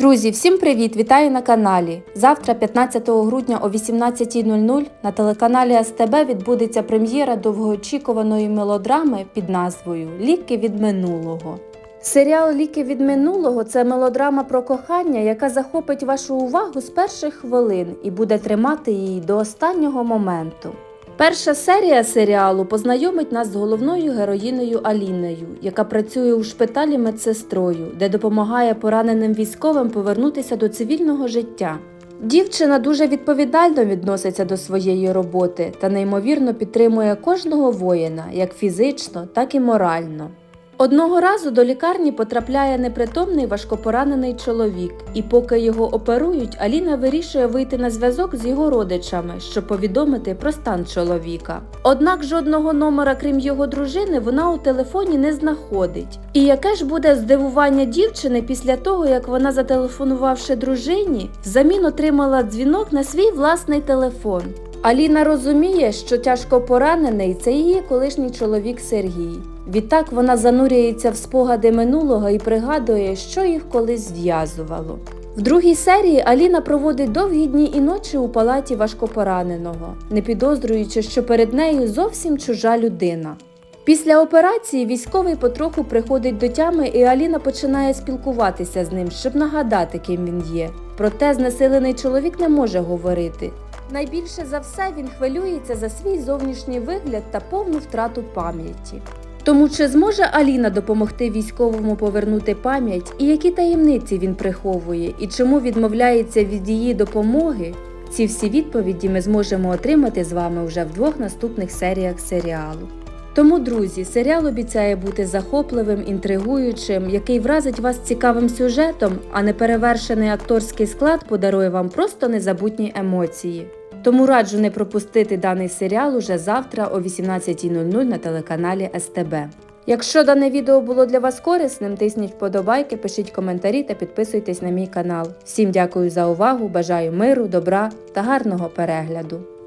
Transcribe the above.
Друзі, всім привіт! Вітаю на каналі. Завтра, 15 грудня о 18.00 на телеканалі СТБ відбудеться прем'єра довгоочікуваної мелодрами під назвою Ліки від минулого. Серіал Ліки від минулого це мелодрама про кохання, яка захопить вашу увагу з перших хвилин і буде тримати її до останнього моменту. Перша серія серіалу познайомить нас з головною героїною Аліною, яка працює у шпиталі медсестрою, де допомагає пораненим військовим повернутися до цивільного життя. Дівчина дуже відповідально відноситься до своєї роботи та неймовірно підтримує кожного воїна як фізично, так і морально. Одного разу до лікарні потрапляє непритомний важкопоранений чоловік, і поки його оперують, Аліна вирішує вийти на зв'язок з його родичами, щоб повідомити про стан чоловіка. Однак жодного номера, крім його дружини, вона у телефоні не знаходить. І яке ж буде здивування дівчини після того, як вона, зателефонувавши дружині, взамін отримала дзвінок на свій власний телефон. Аліна розуміє, що тяжко поранений це її колишній чоловік Сергій. Відтак вона занурюється в спогади минулого і пригадує, що їх колись зв'язувало. В другій серії Аліна проводить довгі дні і ночі у палаті важкопораненого, не підозрюючи, що перед нею зовсім чужа людина. Після операції військовий потроху приходить до тями, і Аліна починає спілкуватися з ним, щоб нагадати, ким він є. Проте знесилений чоловік не може говорити. Найбільше за все він хвилюється за свій зовнішній вигляд та повну втрату пам'яті. Тому чи зможе Аліна допомогти військовому повернути пам'ять, і які таємниці він приховує, і чому відмовляється від її допомоги? Ці всі відповіді ми зможемо отримати з вами вже в двох наступних серіях серіалу. Тому, друзі, серіал обіцяє бути захопливим, інтригуючим, який вразить вас цікавим сюжетом, а неперевершений акторський склад подарує вам просто незабутні емоції. Тому раджу не пропустити даний серіал уже завтра о 18.00 на телеканалі СТБ. Якщо дане відео було для вас корисним, тисніть вподобайки, пишіть коментарі та підписуйтесь на мій канал. Всім дякую за увагу, бажаю миру, добра та гарного перегляду!